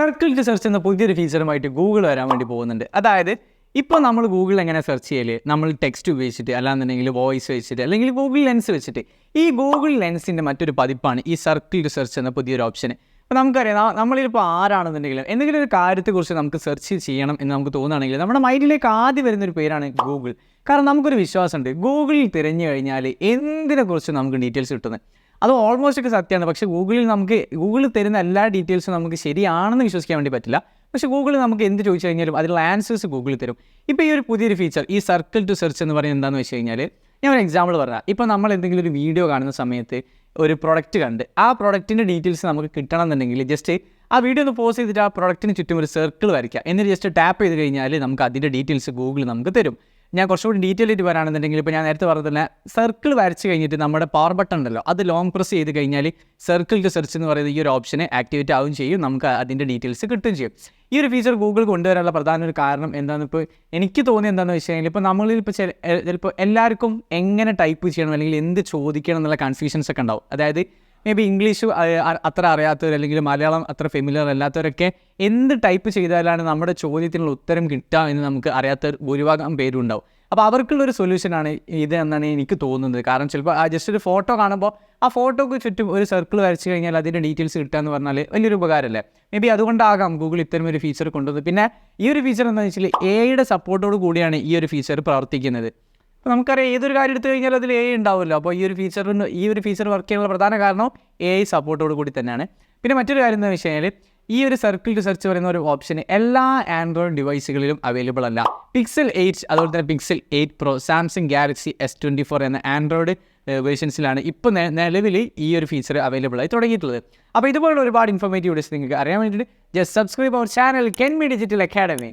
Circle to search എന്ന പുതിയൊരു ഫീച്ചറുമായിട്ട് Google വരാൻ വേണ്ടി പോകുന്നുണ്ട്. അതായത് ഇപ്പോൾ നമ്മൾ ഗൂഗിൾ എങ്ങനെ സെർച്ച് ചെയ്യൽ? നമ്മൾ ടെക്സ്റ്റ് ഉപയോഗിച്ചിട്ട് അല്ലാന്നുണ്ടെങ്കിൽ വോയിസ് വെച്ചിട്ട് അല്ലെങ്കിൽ ഗൂഗിൾ ലെൻസ് വെച്ചിട്ട്. ഈ ഗൂഗിൾ ലെൻസിന്റെ മറ്റൊരു പതിപ്പാണ് ഈ സർക്കിൾ ടു സെർച്ച് എന്ന പുതിയൊരു ഓപ്ഷൻ അപ്പോൾ നമുക്കറിയാം നമ്മളിപ്പോൾ ആരാണെന്നുണ്ടെങ്കിലും എന്തെങ്കിലും ഒരു കാര്യത്തെക്കുറിച്ച് നമുക്ക് സെർച്ച് ചെയ്യണം എന്ന് നമുക്ക് തോന്നുകയാണെങ്കിൽ നമ്മുടെ മൈൻഡിലേക്ക് ആദ്യം വരുന്നൊരു പേരാണ് ഗൂഗിൾ കാരണം നമുക്കൊരു വിശ്വാസമുണ്ട്. ഗൂഗിളിൽ തിരഞ്ഞു കഴിഞ്ഞാൽ എന്തിനെക്കുറിച്ച് നമുക്ക് ഡീറ്റെയിൽസ് കിട്ടുന്നത്? അത് ഓൾമോസ്റ്റ് ഒക്കെ സത്യമാണ്. പക്ഷെ ഗൂഗിളിൽ നമുക്ക് ഗൂഗിൾ തരുന്ന എല്ലാ ഡീറ്റെയിൽസും നമുക്ക് ശരിയാണെന്ന് വിശ്വസിക്കാൻ വേണ്ടി പറ്റില്ല. പക്ഷേ ഗൂഗിൾ നമുക്ക് എന്ത് ചോദിച്ചു കഴിഞ്ഞാലും അതിലുള്ള ആൻസേഴ്സ് ഗൂഗിൾ തരും. ഇപ്പോൾ ഈ ഒരു പുതിയൊരു ഫീച്ചർ ഈ സർക്കിൾ ടു സെർച്ച് എന്ന് പറയുന്നത് എന്താണെന്ന് വെച്ച് കഴിഞ്ഞാൽ ഞാൻ ഒരു എക്സാമ്പിൾ പറയാം. ഇപ്പോൾ നമ്മൾ എന്തെങ്കിലും ഒരു വീഡിയോ കാണുന്ന സമയത്ത് ഒരു പ്രൊഡക്റ്റ് കണ്ട് ആ പ്രൊഡക്റ്റിന്റെ ഡീറ്റെയിൽസ് നമുക്ക് കിട്ടണം എന്നുണ്ടെങ്കിൽ ജസ്റ്റ് ആ വീഡിയോ ഒന്ന് പോസ് ചെയ്തിട്ട് ആ പ്രൊഡക്റ്റിന് ചുറ്റും ഒരു സർക്കിൾ വരയ്ക്കുക എന്നിട്ട് ജസ്റ്റ് ടാപ്പ് ചെയ്ത് കഴിഞ്ഞാൽ നമുക്ക് അതിന്റെ ഡീറ്റെയിൽസ് ഗൂഗിൾ നമുക്ക് തരും. ഞാൻ കുറച്ചുകൂടി ഡീറ്റെയിൽ ആയിട്ട് പറയുകയാണെന്നുണ്ടെങ്കിൽ ഇപ്പോൾ ഞാൻ നേരത്തെ പറഞ്ഞതന്നെ സർക്കിൾ വരച്ച് കഴിഞ്ഞിട്ട് നമ്മുടെ പവർ ബട്ടൺ ഉണ്ടല്ലോ അത് ലോങ് പ്രസ് ചെയ്ത് കഴിഞ്ഞാൽ സർക്കിൾ ടു സെർച്ച് എന്ന് പറയുന്ന ഈ ഒരു ഓപ്ഷനെ ആക്ടിവേറ്റ് ആവുകയും ചെയ്യും നമുക്ക് അതിന്റെ ഡീറ്റെയിൽസ് കിട്ടുകയും ചെയ്യും. ഈ ഒരു ഫീച്ചർ ഗൂഗിൾ കൊണ്ടുവരാനുള്ള പ്രധാന ഒരു കാരണം എന്താണെന്ന് ഇപ്പോൾ എനിക്ക് തോന്നിയത് എന്താണെന്ന് വെച്ച് കഴിഞ്ഞാൽ ഇപ്പോൾ നമ്മളിൽ ഇപ്പോൾ ചിലപ്പോൾ എല്ലാവർക്കും എങ്ങനെ ടൈപ്പ് ചെയ്യണം അല്ലെങ്കിൽ എന്ത് ചോദിക്കണം എന്നുള്ള കൺഫ്യൂഷൻസ് ഒക്കെ ഉണ്ടാവും. അതായത് മേ ബി ഇംഗ്ലീഷ് അത്ര അറിയാത്തവർ അല്ലെങ്കിൽ മലയാളം അത്ര ഫെമിലിയർ അല്ലാത്തവരൊക്കെ എന്ത് ടൈപ്പ് ചെയ്താലാണ് നമ്മുടെ ചോദ്യത്തിനുള്ള ഉത്തരം കിട്ടുക എന്ന് നമുക്ക് അറിയാത്ത ഭൂരിഭാഗം പേരും ഉണ്ടാവും അപ്പോൾ അവർക്കുള്ളൊരു സൊല്യൂഷനാണ് ഇത് എന്നാണ് എനിക്ക് തോന്നുന്നത്. കാരണം ചിലപ്പോൾ ആ ജസ്റ്റ് ഒരു ഫോട്ടോ കാണുമ്പോൾ ആ ഫോട്ടോക്ക് ചുറ്റും ഒരു സർക്കിൾ വരച്ച് കഴിഞ്ഞാൽ അതിന്റെ ഡീറ്റെയിൽസ് കിട്ടുക എന്ന് പറഞ്ഞാൽ വലിയൊരു ഉപകാരമല്ലേ മേ ബി അതുകൊണ്ടാകാം ഗൂഗിൾ ഇത്തരം ഒരു ഫീച്ചർ കൊണ്ടുവന്നത്. പിന്നെ ഈ ഒരു ഫീച്ചർ എന്താണെന്ന് വെച്ചാൽ എയുടെ സപ്പോർട്ടോട് കൂടിയാണ് ഈ ഒരു ഫീച്ചർ പ്രവർത്തിക്കുന്നത്. നമുക്കറിയാം ഏതൊരു കാര്യം എടുത്തു കഴിഞ്ഞാൽ അതിൽ എ ഉണ്ടാവുമല്ലോ. അപ്പോൾ ഈ ഒരു ഫീച്ചറിന് ഈ ഒരു ഫീച്ചർ വർക്ക് ചെയ്യാനുള്ള പ്രധാന കാരണം എ ഐ സപ്പോർട്ടോട് കൂടി തന്നെയാണ്. പിന്നെ മറ്റൊരു കാര്യം എന്താണെന്ന് വെച്ച് കഴിഞ്ഞാൽ ഈ ഒരു സർക്കിൾ ടു സെർച്ച് പറയുന്ന ഒരു ഓപ്ഷൻ എല്ലാ ആൻഡ്രോയിഡ് ഡിവൈസുകളിലും അവൈലബിൾ അല്ല. പിക്സൽ എയ്റ്റ് അതുപോലെ തന്നെ Pixel eight pro Samsung Galaxy S twenty four എന്ന ആൻഡ്രോയിഡ് വേർഷൻസിലാണ് ഇപ്പോൾ നിലവിൽ ഈ ഒരു ഫീച്ചർ അവൈലബിൾ ആയി തുടങ്ങിയിട്ടുള്ളത്. അപ്പോൾ ഇതുപോലുള്ള ഒരുപാട് ഇൻഫോർമേറ്റീവ് വീഡിയോസ് നിങ്ങൾക്ക് അറിയാൻ വേണ്ടിയിട്ട് ജസ്റ്റ് സബ്സ്ക്രൈബ് അവർ ചാനൽ കെൻ മി ഡിജിറ്റൽ അക്കാഡമി